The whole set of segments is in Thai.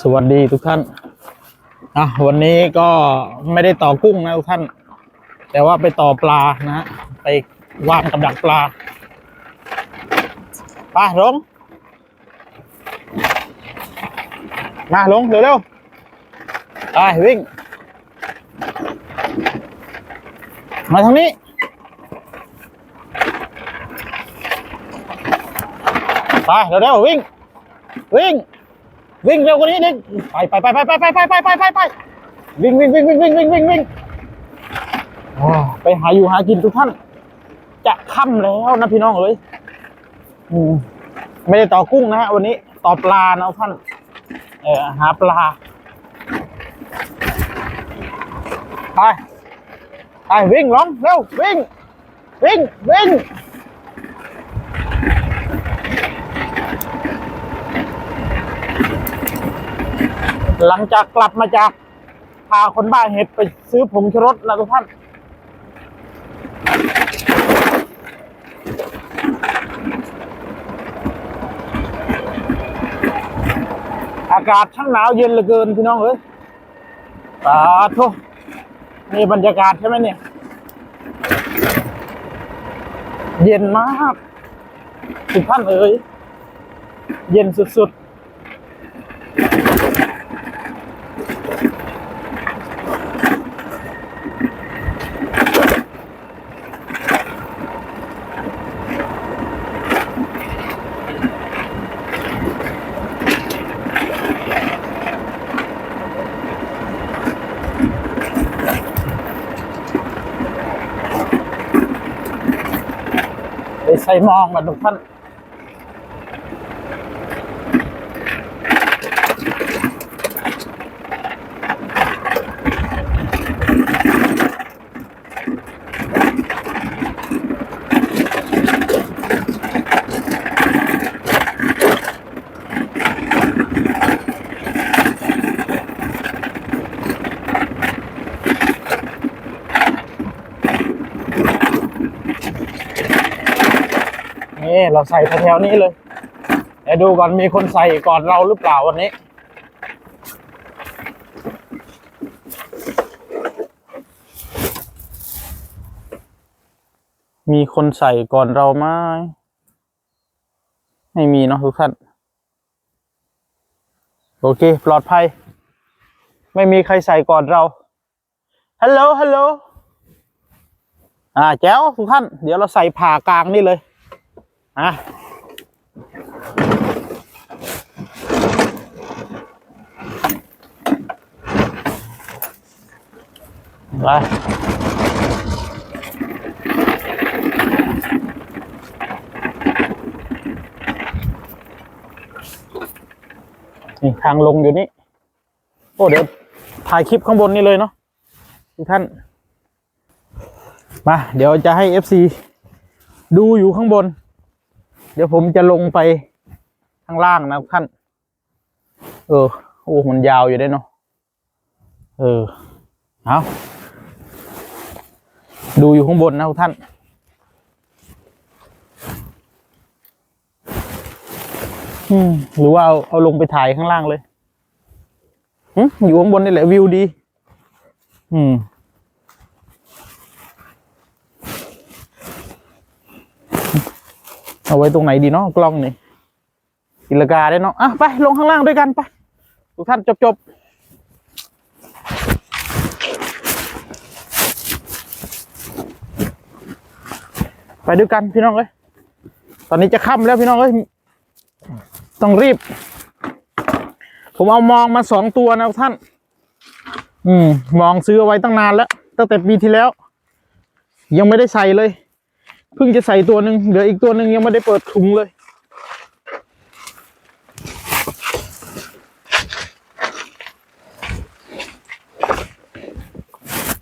สวัสดีทุกท่านอะวันนี้ก็ไม่ได้ต่อกุ้งนะทุกท่าน แต่ว่าไปต่อปลานะฮะไปวางกับดักปลาไปลงมาลงเร็วๆไปวิ่ง มาทางนี้ ไปเร็วๆวิ่ง วิ่ง วิ่งเร็วกว่านี้นิดไปไปไปไปไปไปไปไปไปไปไปวิ่งวิ่งวิ่งวิ่งวิ่งวิ่งวิ่งวิ่งอ๋อไปหาอยู่หากินทุกท่าน จะค่ำแล้วนะพี่น้องเอ้ยไม่ได้ต่อกุ้งนะฮะวันนี้ต่อปลานะท่าน เออหาปลาไปไปวิ่งลงเร็ววิ่ง วิ่งวิ่ง หลังจากกลับมาจากพาคนบ้าเห็ดไปซื้อผงชูรสนะทุกท่านอากาศช่างหนาวเย็นเหลือเกินพี่น้องเอ้ยสาธุนี่บรรยากาศใช่ไหมเนี่ย เย็นมากทุกท่านเอ้ย เย็นสุดๆไปใส่มองมาทุกท่าน นี่ เราใส่แถวนี้เลยเดี๋ยวดูก่อนมีคนใส่ก่อนเราหรือเปล่าวันนี้ มีคนใส่ก่อนเราไหมไม่มีเนาะทุกท่านโอเค ปลอดภัย ไม่มีใครใส่ก่อนเราฮัลโหลฮัลโหลอ่าแจ๋วทุกท่าน เดี๋ยวเราใส่ผ่ากลางนี่เลย อะไปนี่ทางลงอยู่นี่ โอ้เดี๋ยวถ่ายคลิปข้างบนนี่เลยเนาะทุกท่าน มา เดี๋ยวจะให้ FC ดูอยู่ข้างบน เดี๋ยวผมจะลงไปข้างล่างนะท่าน เออ โอ้ มันยาวอยู่ได้เนาะ เออ เอาดูอยู่ข้างบนนะทุกท่าน อืม หรือว่าเอาเอาลงไปถ่ายข้างล่างเลยหึอยู่ข้างบนนี่แหละวิวดี อืม เอาไว้ตรงไหนดีเนาะกล้องนี่กินราคาได้เนาะอะไปลงข้างล่างด้วยกันไปทุกท่านจบจบไปด้วยกันพี่น้องเอ้ยตอนนี้จะค่ำแล้วพี่น้องเอ้ยต้องรีบ ผมเอามองมาสองตัวนะท่าน อืม มองซื้ออไว้ตั้งนานแล้ว ตั้งแต่ปีที่แล้ว ยังไม่ได้ใส่เลย เพิ่งจะใส่ตัวหนึ่งเหลืออีกตัวหนึ่งยังไม่ได้เปิดถุงเลย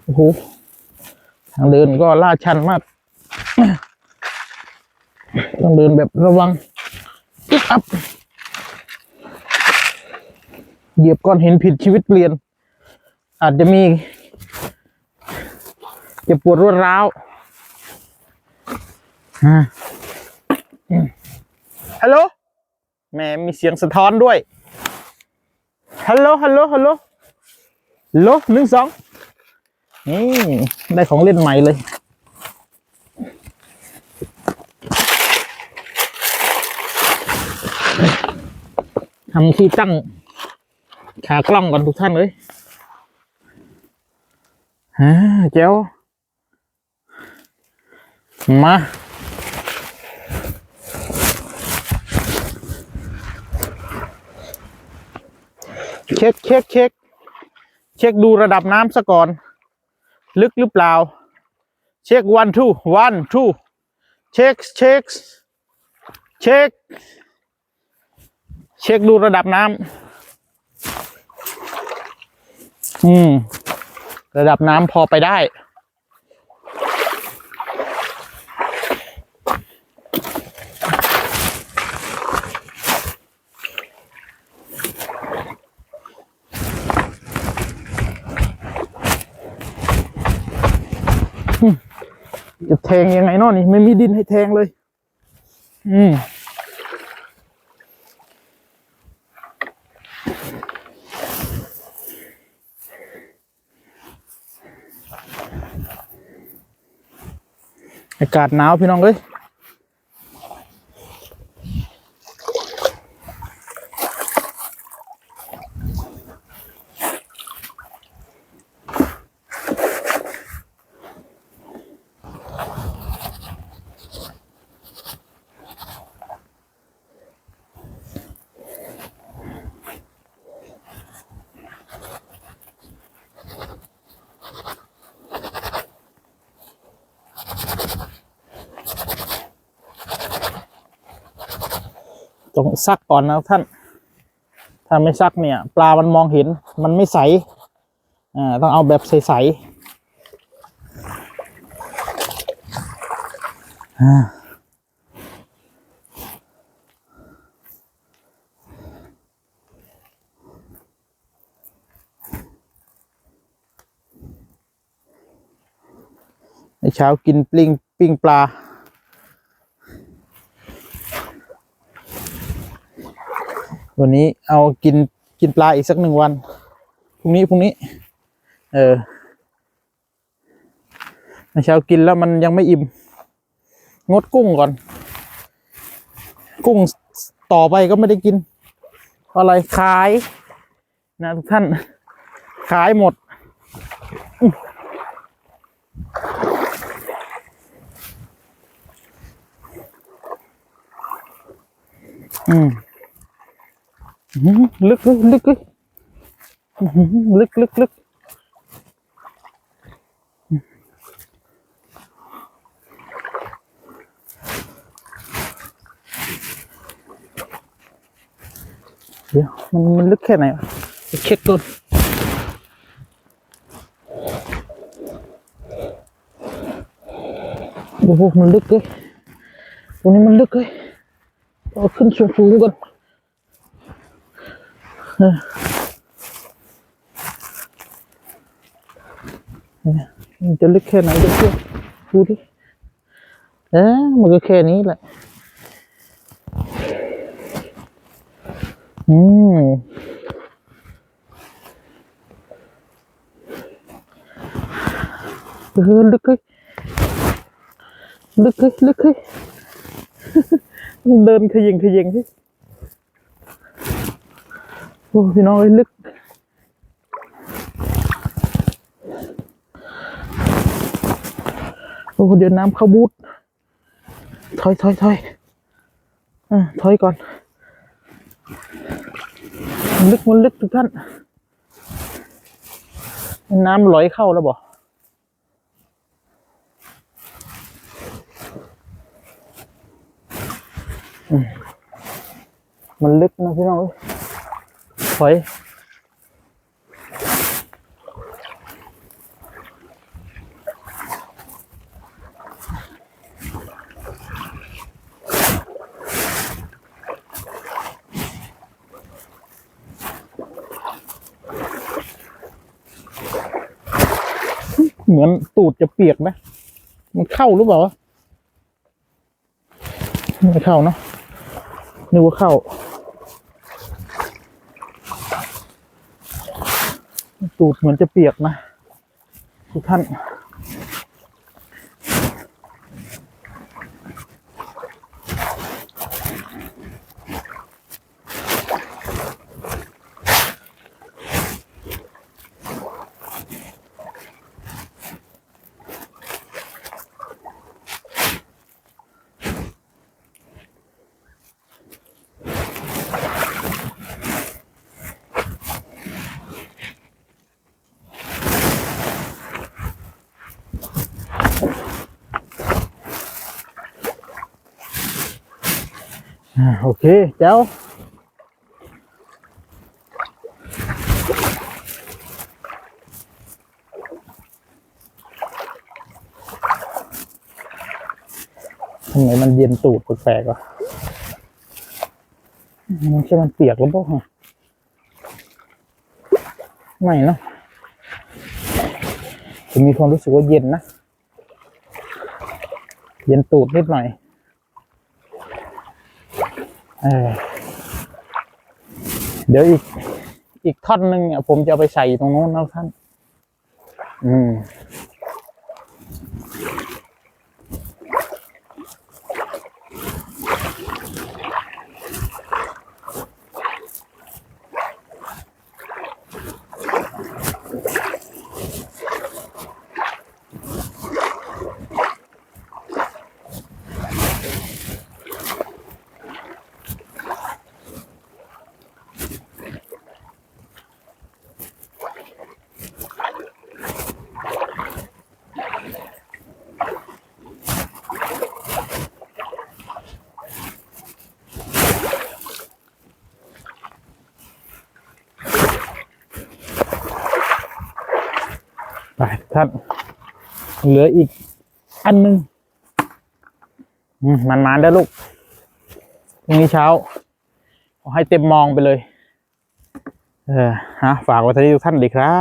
โอ้โหทางเดินก็ลาดชันมากต้องเดินแบบระวังปึ๊บอัพเหยียบก้อนหินผิดชีวิตเปลี่ยน อาจจะมีเจ็บปวดรวดร้าว ฮัลโหลแหม่มีเสียงสะท้อนด้วย ฮัลโหล ฮัลโหล ฮัลโหลโลหนึ่งสองนี่ได้ของเล่นใหม่เลย ทำที่ตั้ง ขากล้องก่อนทุกท่านเลยฮ่าเจ้ามา เช็คเช็คเช็คเช็คดูระดับน้ำซะก่อน ลึกหรือเปล่า เช็ค one two one two เช็คเช็คเช็คเช็คดูระดับน้ำอืม ระดับน้ำพอไปได้ จะแทงยังไงเนาะนี่ ไม่มีดินให้แทงเลย อืมอากาศหนาวพี่น้องเอ้ย ต้องซักก่อนนะท่าน ถ้าไม่ซักเนี่ย ปลามันมองเห็น มันไม่ใสอ่าต้องเอาแบบใสๆอ่าในเช้ากินปลิงปิ้งปลา วันนี้เอากินกินปลาอีกสักหนึ่งวัน พรุ่งนี้พรุ่งนี้ เออในเช้ากินแล้วมันยังไม่อิ่ม งดกุ้งก่อน กุ้งต่อไปก็ไม่ได้กินเพราะอะไรขายนะทุกท่าน ขายหมด อืมอื้อหือ ลึกลึกลึกลึกลึกลึกลึกเดี๋ยวมันมันลึกแค่ไหนไปเช็คก่อนโอ้โหมันลึกเลยตรงนี้มันลึกเลยเอาขึ้นสูงๆก่อน มันจะลึกแค่ไหนเดี๋ยวเพื่อดูดิเอ๊มันก็แค่นี้แหละ อืมเออลึกเลยลึกเลยลึกเลยเดินขยิงขยิงที่ โอ้พี่น้องเอ้ยลึก โอ้เดี๋ยวน้ำเข้าบูดถอยถอยถอยอะถอยก่อนมันลึกมันลึกทุกท่าน น้ำไหลเข้าแล้วบ่อืมมันลึกนะพี่น้อง เอ้ยเหมือนตูดจะเปียกไหมมันเข้าหรือเปล่าไม่เข้าเนาะนึกว่าเข้า ตูดเหมือนจะเปียกนะทุกท่าน โอเค เจ้าทำไมมันเย็นตูดแปลกๆวะมันใช่มันเปียกหรือเปล่าฮะไม่เนอะผมมีความรู้สึกว่าเย็นนะ เย็นตูดนิดหน่อย เออเดี๋ยวอีก อีกท่อนหนึ่งเนี่ยผมจะไปใส่ตรงโน้นนะท่าน อืม ครับ เหลืออีกอันหนึ่งมันมาได้ลูกพรุ่งนี้เช้าขอให้เต็มมองไปเลย เออฮะฝากไว้ที่ทุกท่านดีครับ